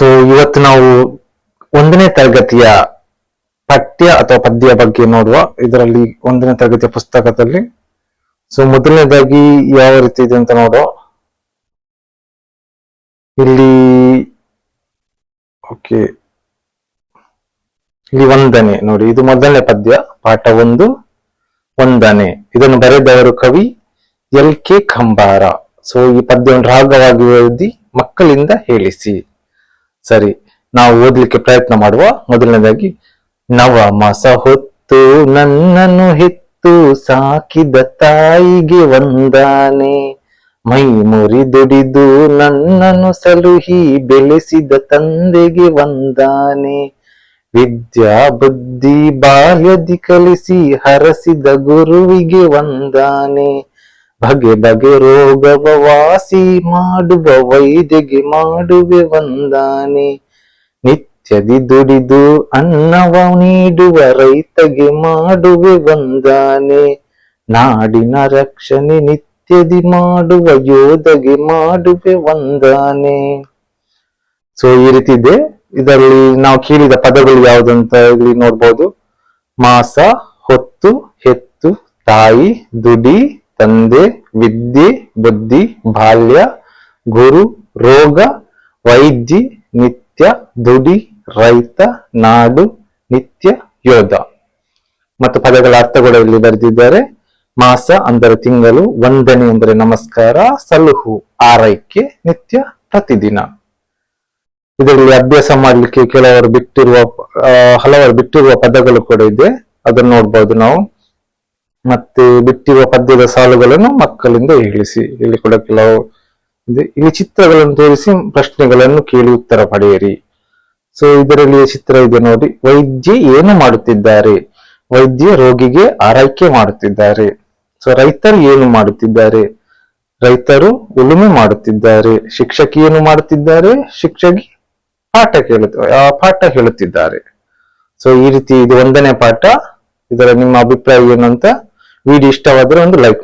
So ಇವತ್ತು ನಾವು ಒಂದನೇ ತರಗತಿಯ ಪಠ್ಯ ಅಥವಾ ಪದ್ಯ ಬಗ್ಗೆ ನೋಡುವ. ಇದರಲ್ಲಿ ಒಂದನೇ ತರಗತಿಯ ಪುಸ್ತಕದಲ್ಲಿ. ಸೊ ಮೊದಲನೇದಾಗಿ ಯಾವ ರೀತಿ ಇದೆ ಅಂತ ನೋಡುವ. ಇಲ್ಲಿ, ಓಕೆ. ಇಲ್ಲಿ ಒಂದನೇ, ನೋಡಿ, ಇದು ಮೊದಲನೇ ಪದ್ಯ, ಪಾಠ ಒಂದು, ಒಂದನೇ. ಇದನ್ನು ಬರೆದವರು ಕವಿ ಎಲ್ ಕೆ ಖಂಬಾರ. ಸೊ ಈ ಪದ್ಯವನ್ನು ರಾಗವಾಗಿ ಓದಿ ಮಕ್ಕಳಿಂದ ಹೇಳಿಸಿ. ಸರಿ, ನಾವು ಓದಲಿಕ್ಕೆ ಪ್ರಯತ್ನ ಮಾಡುವ ಮೊದಲನೇದಾಗಿ, ನವ ಮಾಸ ಹೊತ್ತು ನನ್ನನ್ನು ಹೆತ್ತು ಸಾಕಿದ ತಾಯಿಗೆ ವಂದಾನೆ. ಮೈ ಮುರಿದುಡಿದು ನನ್ನನ್ನು ಸಲುಹಿ ಬೆಳೆಸಿದ ತಂದೆಗೆ ವಂದಾನೆ. ವಿದ್ಯಾ ಬುದ್ಧಿ ಬಾಲ್ಯದಿ ಕಲಿಸಿ ಹರಸಿದ ಗುರುವಿಗೆ ವಂದಾನೆ. ಬಗೆ ಬಗೆ ರೋಗವ ವಾಸಿ ಮಾಡುವ ವೈದ್ಯಗೆ ಮಾಡುವೆ ವಂದಾನೆ. ನಿತ್ಯದಿ ದುಡಿದು ಅನ್ನವ ನೀಡುವ ರೈತಗೆ ಮಾಡುವೆ ವಂದಾನೆ. ನಾಡಿನ ರಕ್ಷಣೆ ನಿತ್ಯದಿ ಮಾಡುವ ಯೋಧಗೆ ಮಾಡುವೆ ವಂದಾನೆ. ಸೊ ಈ ರೀತಿ ಇದೆ. ಇದರಲ್ಲಿ ನಾವು ಕೇಳಿದ ಪದಗಳು ಯಾವುದಂತ ಇಲ್ಲಿ ನೋಡ್ಬೋದು. ಮಾಸ, ಹೊತ್ತು, ಹೆತ್ತು, ತಾಯಿ, ದುಡಿ ತಂದೆ, ವಿದ್ಯೆ, ಬುದ್ಧಿ, ಬಾಲ್ಯ, ಗುರು, ರೋಗ, ವೈದ್ಯ, ನಿತ್ಯ, ದುಡಿ, ರೈತ, ನಾಡು, ನಿತ್ಯ, ಯೋಧ. ಮತ್ತು ಪದಗಳ ಅರ್ಥಗಳು ಇಲ್ಲಿ ಬರೆದಿದ್ದಾರೆ. ಮಾಸ ಅಂದರೆ ತಿಂಗಳು, ವಂದನೆ ಅಂದರೆ ನಮಸ್ಕಾರ, ಸಲುಹು, ಆರೈಕೆ, ನಿತ್ಯ, ಪ್ರತಿದಿನ. ಇದರಲ್ಲಿ ಅಭ್ಯಾಸ ಮಾಡಲಿಕ್ಕೆ ಕೆಲವರು ಬಿಟ್ಟಿರುವ ಹಲವರು ಬಿಟ್ಟಿರುವ ಪದಗಳು ಕೂಡ ಇದೆ. ಅದನ್ನು ನೋಡ್ಬೋದು ನಾವು. ಮತ್ತೆ ಬಿಟ್ಟಿರುವ ಪದ್ಯದ ಸಾಲುಗಳನ್ನು ಮಕ್ಕಳಿಂದ ಹೇಳಿಸಿ ಇಲ್ಲಿ ಕೂಡ ಕೆಲವು ಇಲ್ಲಿ ಚಿತ್ರಗಳನ್ನು ತೋರಿಸಿ ಪ್ರಶ್ನೆಗಳನ್ನು ಕೇಳಿ ಉತ್ತರ ಪಡೆಯಿರಿ. ಸೊ ಇದರಲ್ಲಿ ಚಿತ್ರ ಇದೆ ನೋಡಿ. ವೈದ್ಯ ಏನು ಮಾಡುತ್ತಿದ್ದಾರೆ? ವೈದ್ಯ ರೋಗಿಗೆ ಆರೈಕೆ ಮಾಡುತ್ತಿದ್ದಾರೆ. ಸೊ ರೈತರು ಏನು ಮಾಡುತ್ತಿದ್ದಾರೆ? ರೈತರು ಉಳುಮೆ ಮಾಡುತ್ತಿದ್ದಾರೆ. ಶಿಕ್ಷಕಿ ಏನು ಮಾಡುತ್ತಿದ್ದಾರೆ? ಶಿಕ್ಷಕಿ ಪಾಠ ಕೇಳುತ್ತ ಪಾಠ ಹೇಳುತ್ತಿದ್ದಾರೆ. ಸೊ ಈ ರೀತಿ ಇದು ಒಂದನೇ ಪಾಠ. ಇದರ ನಿಮ್ಮ ಅಭಿಪ್ರಾಯ ಏನು ಅಂತ ವಿಡಿಯೋ ಇಷ್ಟವಾದ್ರೆ ಒಂದು ಲೈಕ್